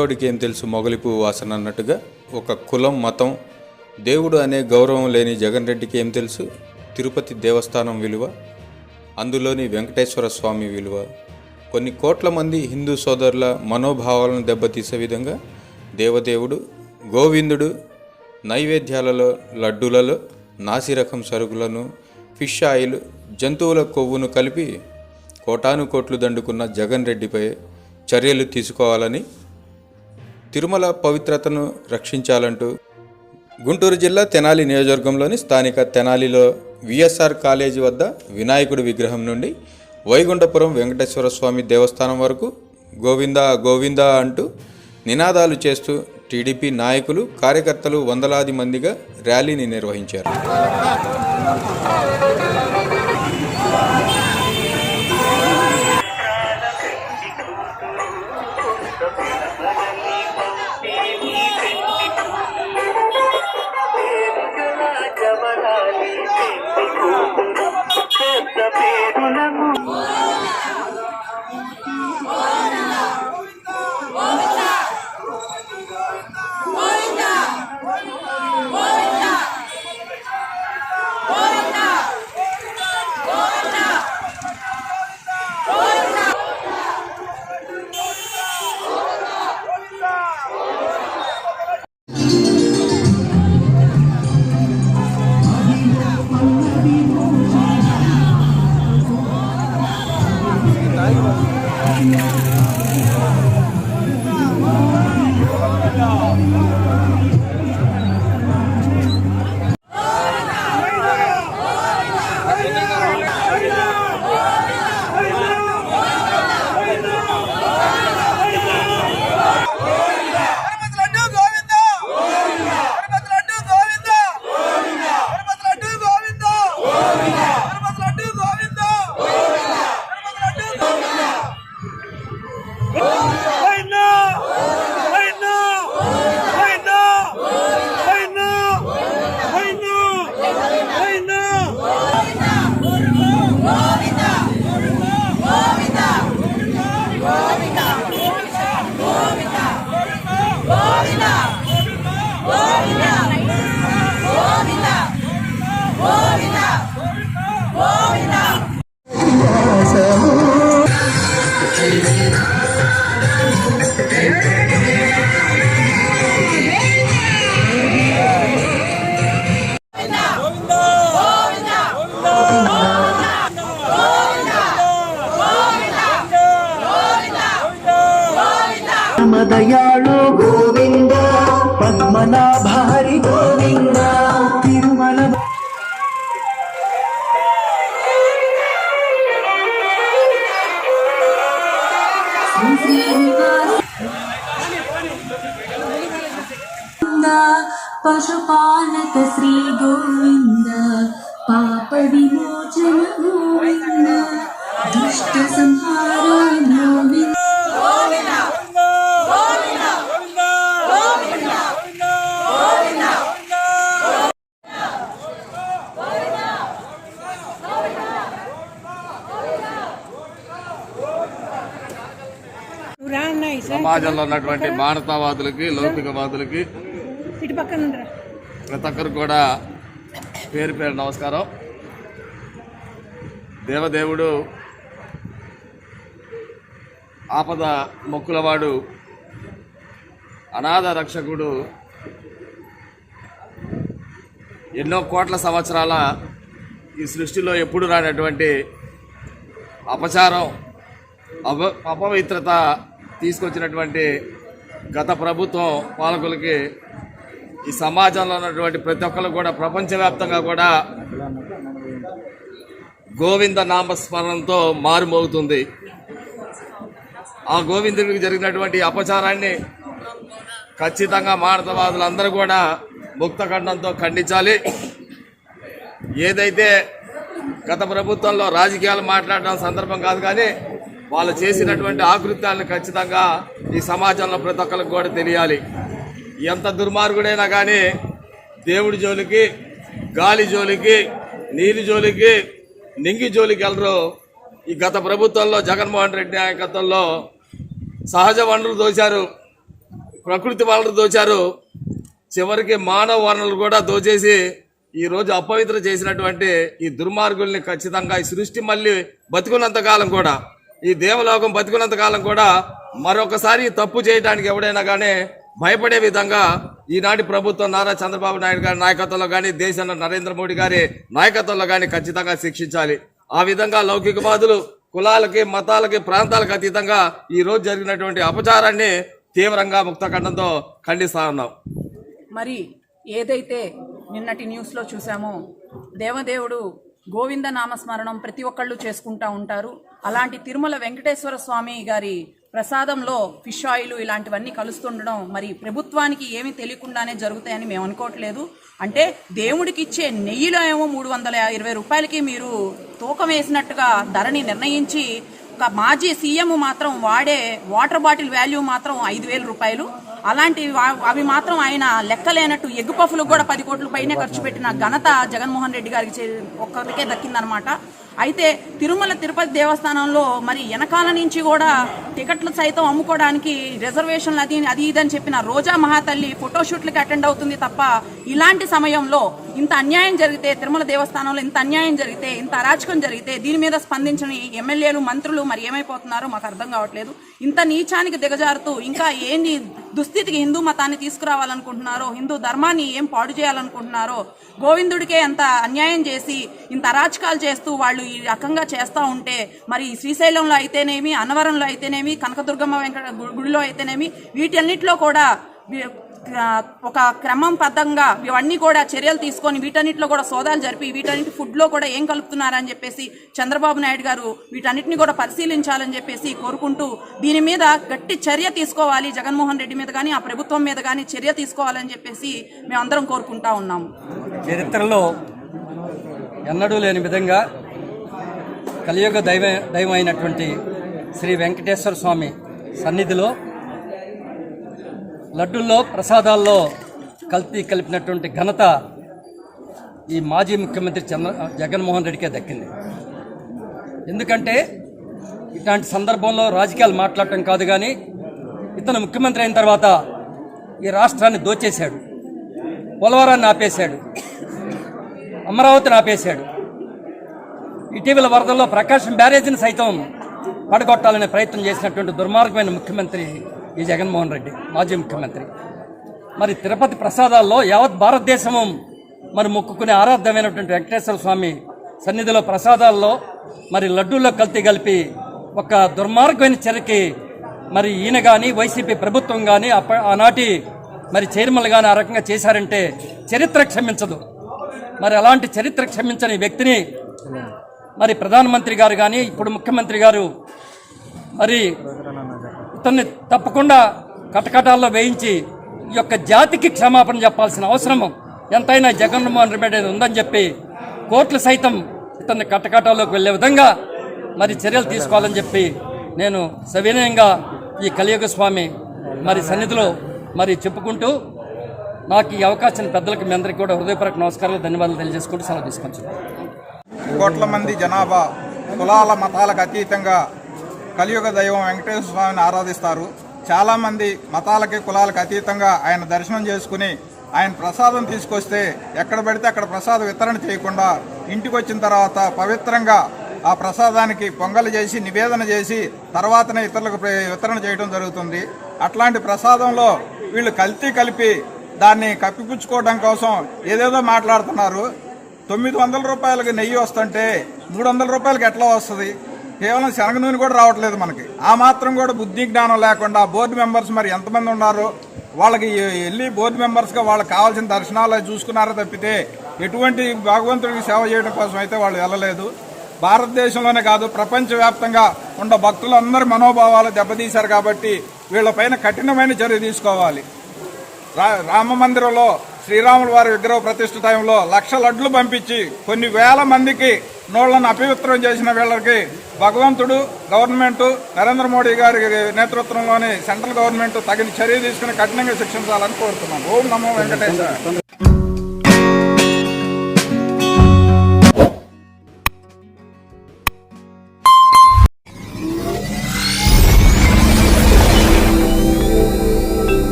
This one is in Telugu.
మొగటోడికి ఏం తెలుసు? మొగలిపు వాసన అన్నట్టుగా ఒక కులం మతం దేవుడు అనే గౌరవం లేని జగన్ రెడ్డికి ఏం తెలుసు? తిరుపతి దేవస్థానం విలువ అందులోని వెంకటేశ్వర స్వామి విలువ. కొన్ని కోట్ల మంది హిందూ సోదరుల మనోభావాలను దెబ్బతీసే విధంగా దేవదేవుడు గోవిందుడు నైవేద్యాలలో లడ్డూలలో నాసిరకం సరుకులను ఫిష్ ఆయిల్ జంతువుల కొవ్వును కలిపి కోటాను కోట్లు దండుకున్న జగన్ రెడ్డిపై చర్యలు తీసుకోవాలని తిరుమల పవిత్రతను రక్షించాలంటూ గుంటూరు జిల్లా తెనాలి నియోజకవర్గంలోని స్థానిక తెనాలిలో విఎస్ఆర్ కాలేజీ వద్ద వినాయకుడి విగ్రహం నుండి వైగుంఠపురం వెంకటేశ్వర స్వామి దేవస్థానం వరకు గోవిందా గోవిందా అంటూ నినాదాలు చేస్తూ టీడీపీ నాయకులు కార్యకర్తలు వందలాది మందిగా ర్యాలీని నిర్వహించారు. పశుపాలక శ్రీ గోవింద పాప విమోచన గోవింద సమాజంలో ఉన్నటువంటి మానవతావాదులకి లౌకికవాదులకి ప్రతి ఒక్కరు కూడా పేరు పేరు నమస్కారం. దేవదేవుడు ఆపద మొక్కులవాడు అనాథ రక్షకుడు ఎన్నో కోట్ల సంవత్సరాల ఈ సృష్టిలో ఎప్పుడు రానటువంటి అపచారం అప అపవిత్రత తీసుకొచ్చినటువంటి గత ప్రభుత్వం పాలకులకి ఈ సమాజంలో ఉన్నటువంటి ప్రతి ఒక్కరు కూడా ప్రపంచవ్యాప్తంగా కూడా గోవింద నామస్మరణతో మారుమోగుతుంది. ఆ గోవిందుడికి జరిగినటువంటి అపచారాన్ని ఖచ్చితంగా మానవవాదులందరూ కూడా ముక్తఖండంతో ఖండించాలి. ఏదైతే గత ప్రభుత్వంలో రాజకీయాలు మాట్లాడడం సందర్భం కాదు కానీ వాళ్ళు చేసినటువంటి ఆకృత్యాలను ఖచ్చితంగా ఈ సమాజంలో ప్రతి ఒక్కరికి కూడా తెలియాలి. ఎంత దుర్మార్గుడైనా కానీ దేవుడి జోలికి గాలి జోలికి నీరు జోలికి నింగి జోలికి వెళ్ళరు. ఈ గత ప్రభుత్వంలో జగన్మోహన్ రెడ్డి నాయకత్వంలో సహజ వనరులు దోచారు ప్రకృతి వనరులు దోచారు. చివరికి మానవ వనరులు కూడా దోచేసి ఈరోజు అపవిత్ర చేసినటువంటి ఈ దుర్మార్గుల్ని ఖచ్చితంగా ఈ సృష్టి మళ్ళీ బతుకున్నంత కాలం కూడా ఈ దేవలోకం బతుకున్నంత కాలం కూడా మరొకసారి తప్పు చేయడానికి ఎవడైనా కానీ భయపడే విధంగా ఈనాటి ప్రభుత్వం నారా చంద్రబాబు నాయుడు గారి నాయకత్వంలో కానీ దేశంలో నరేంద్ర మోడీ గారి నాయకత్వంలో కానీ ఖచ్చితంగా శిక్షించాలి. ఆ విధంగా లౌకికవాదులు కులాలకి మతాలకి ప్రాంతాలకు అతీతంగా ఈ రోజు జరిగినటువంటి అపచారాన్ని తీవ్రంగా ముక్తఖండంతో ఖండిస్తా ఉన్నాం. మరి ఏదైతే నిన్నటి న్యూస్లో చూసామో దేవదేవుడు గోవింద నామస్మరణం ప్రతి ఒక్కళ్ళు చేసుకుంటా ఉంటారు. అలాంటి తిరుమల వెంకటేశ్వర స్వామి గారి ప్రసాదంలో ఫిష్ ఆయిల్ ఇలాంటివన్నీ కలుస్తుండడం మరి ప్రభుత్వానికి ఏమీ తెలియకుండానే జరుగుతాయని మేము అనుకోవట్లేదు. అంటే దేవుడికి ఇచ్చే నెయ్యిలో ఏమో మూడు వందల ఇరవై రూపాయలకి మీరు తూకం వేసినట్టుగా ధరని నిర్ణయించి ఒక మాజీ సీఎం మాత్రం వాడే వాటర్ బాటిల్ వాల్యూ మాత్రం ఐదు వేల రూపాయలు. అలాంటి అవి మాత్రం ఆయన లెక్కలేనట్టు ఎగ్గు కూడా పది కోట్ల పైనే ఖర్చు పెట్టిన ఘనత జగన్మోహన్ రెడ్డి గారికి ఒక్కరికే దక్కిందనమాట. అయితే తిరుమల తిరుపతి దేవస్థానంలో మరి వెనకాల నుంచి కూడా టికెట్లు సైతం అమ్ముకోవడానికి రిజర్వేషన్లు అది అది ఇదని చెప్పిన రోజా మహాతల్లి ఫోటోషూట్లకి అటెండ్ అవుతుంది తప్ప ఇలాంటి సమయంలో ఇంత అన్యాయం జరిగితే తిరుమల దేవస్థానంలో ఇంత అన్యాయం జరిగితే ఇంత అరాచకం జరిగితే దీని మీద స్పందించని ఎమ్మెల్యేలు మంత్రులు మరి ఏమైపోతున్నారో మాకు అర్థం కావట్లేదు. ఇంత నీచానికి దిగజారుతూ ఇంకా ఏంది దుస్థితికి హిందూ మతాన్ని తీసుకురావాలనుకుంటున్నారో హిందూ ధర్మాన్ని ఏం పాడు చేయాలనుకుంటున్నారో గోవిందుడికే ఎంత అన్యాయం చేసి ఇంత అరాచకాలు చేస్తూ వాళ్ళు ఈ రకంగా చేస్తూ ఉంటే మరి శ్రీశైలంలో అయితేనేమి అన్నవరంలో అయితేనేమి కనకదుర్గమ్మ వెంకట గుడిలో అయితేనేమి వీటన్నిటిలో కూడా ఒక క్రమం పద్ధంగా ఇవన్నీ కూడా చర్యలు తీసుకొని వీటన్నిటిలో కూడా సోదాలు జరిపి వీటన్నిటి ఫుడ్లో కూడా ఏం కలుపుతున్నారని చెప్పేసి చంద్రబాబు నాయుడు గారు వీటన్నిటిని కూడా పరిశీలించాలని చెప్పేసి కోరుకుంటూ దీని మీద గట్టి చర్య తీసుకోవాలి జగన్మోహన్ రెడ్డి మీద కానీ ఆ ప్రభుత్వం మీద కానీ చర్య తీసుకోవాలని చెప్పేసి మేమందరం కోరుకుంటా ఉన్నాము. చరిత్రలో ఎన్నడూ లేని విధంగా కలియుగ దైవ దైవం అయినటువంటి శ్రీ వెంకటేశ్వర స్వామి సన్నిధిలో లడ్డుల్లో ప్రసాదాల్లో కల్తీ కలిపినటువంటి ఘనత ఈ మాజీ ముఖ్యమంత్రి చంద్ర జగన్మోహన్ రెడ్డికే దక్కింది. ఎందుకంటే ఇట్లాంటి సందర్భంలో రాజకీయాలు మాట్లాడటం కాదు కానీ ఇతను ముఖ్యమంత్రి అయిన తర్వాత ఈ రాష్ట్రాన్ని దోచేశాడు. పోలవరాన్ని ఆపేశాడు. అమరావతిని ఆపేశాడు. ఇటీవల వరదల్లో ప్రకాశం బ్యారేజీని సైతం పడగొట్టాలనే ప్రయత్నం చేసినటువంటి దుర్మార్గమైన ముఖ్యమంత్రి ఈ జగన్మోహన్ రెడ్డి మాజీ ముఖ్యమంత్రి. మరి తిరుపతి ప్రసాదాల్లో యావత్ భారతదేశము మరి మొక్కుకునే ఆరాధ్యమైనటువంటి వెంకటేశ్వర స్వామి సన్నిధిలో ప్రసాదాల్లో మరి లడ్డూల్లో కల్తీ కలిపి ఒక దుర్మార్గమైన చర్యకి మరి ఈయన కానీ వైసీపీ ప్రభుత్వం కానీ అప్ప ఆనాటి మరి చైర్మన్లు కానీ ఆ రకంగా చేశారంటే చరిత్ర క్షమించదు. మరి అలాంటి చరిత్ర క్షమించని వ్యక్తిని మరి ప్రధానమంత్రి గారు కానీ ఇప్పుడు ముఖ్యమంత్రి గారు మరి ఇతన్ని తప్పకుండా కటకటాల్లో వేయించి ఈ యొక్క జాతికి క్షమాపణ చెప్పాల్సిన అవసరం ఎంతైనా జగన్మోహన్ రెడ్డి మీద ఉందని చెప్పి కోర్టులు సైతం ఇతన్ని కటకటాల్లోకి వెళ్ళే విధంగా మరి చర్యలు తీసుకోవాలని చెప్పి నేను సవినయంగా ఈ కలియుగ స్వామి మరి సన్నిధిలో మరి చెప్పుకుంటూ నాకు ఈ అవకాశం పెద్దలకు మీ అందరికీ కూడా హృదయపూర్వక నమస్కారాలు ధన్యవాదాలు తెలియజేసుకుంటూ సెలవు తీసుకొచ్చాను కోట్ల మంది జనాభా కులాల మతాలకు అతీతంగా కలియుగ దైవం వెంకటేశ్వర స్వామిని ఆరాధిస్తారు. చాలామంది మతాలకి కులాలకు అతీతంగా ఆయన దర్శనం చేసుకుని ఆయన ప్రసాదం తీసుకొస్తే ఎక్కడ పడితే అక్కడ ప్రసాదం వితరణ చేయకుండా ఇంటికి వచ్చిన తర్వాత పవిత్రంగా ఆ ప్రసాదానికి పొంగలు చేసి నివేదన చేసి తర్వాతనే ఇతరులకు వితరణ చేయడం జరుగుతుంది. అట్లాంటి ప్రసాదంలో వీళ్ళు కల్తీ కలిపి దాన్ని కప్పిపుచ్చుకోవడం కోసం ఏదేదో మాట్లాడుతున్నారు. తొమ్మిది వందల రూపాయలకి నెయ్యి వస్తుంటే మూడు వందల రూపాయలకి ఎట్లా వస్తుంది? కేవలం శనగ నూనె కూడా రావట్లేదు మనకి. ఆ మాత్రం కూడా బుద్ధి జ్ఞానం లేకుండా బోర్డు మెంబర్స్ మరి ఎంతమంది ఉన్నారు? వాళ్ళకి వెళ్ళి బోర్డు మెంబర్స్గా వాళ్ళకి కావాల్సిన దర్శనాలు చూసుకున్నారో తప్పితే ఎటువంటి భగవంతుడికి సేవ చేయడం కోసం అయితే వాళ్ళు వెళ్ళలేదు. భారతదేశంలోనే కాదు ప్రపంచవ్యాప్తంగా ఉన్న భక్తులందరి మనోభావాలు దెబ్బతీశారు కాబట్టి వీళ్ళపైన కఠినమైన చర్య తీసుకోవాలి. రా- రామ మందిరంలో శ్రీరాముల వారి విగ్రహ ప్రతిష్ఠ టైంలో లక్ష లడ్లు పంపించి కొన్ని వేల మందికి నోళ్ళను అపవిత్రం చేసిన వీళ్ళకి భగవంతుడు గవర్నమెంట్ నరేంద్ర మోడీ గారి నేతృత్వంలోని సెంట్రల్ గవర్నమెంట్ తగిన చర్య తీసుకుని కఠినంగా శిక్షించాలని కోరుతున్నాం. ఓం నమో వెంకటేశ్వర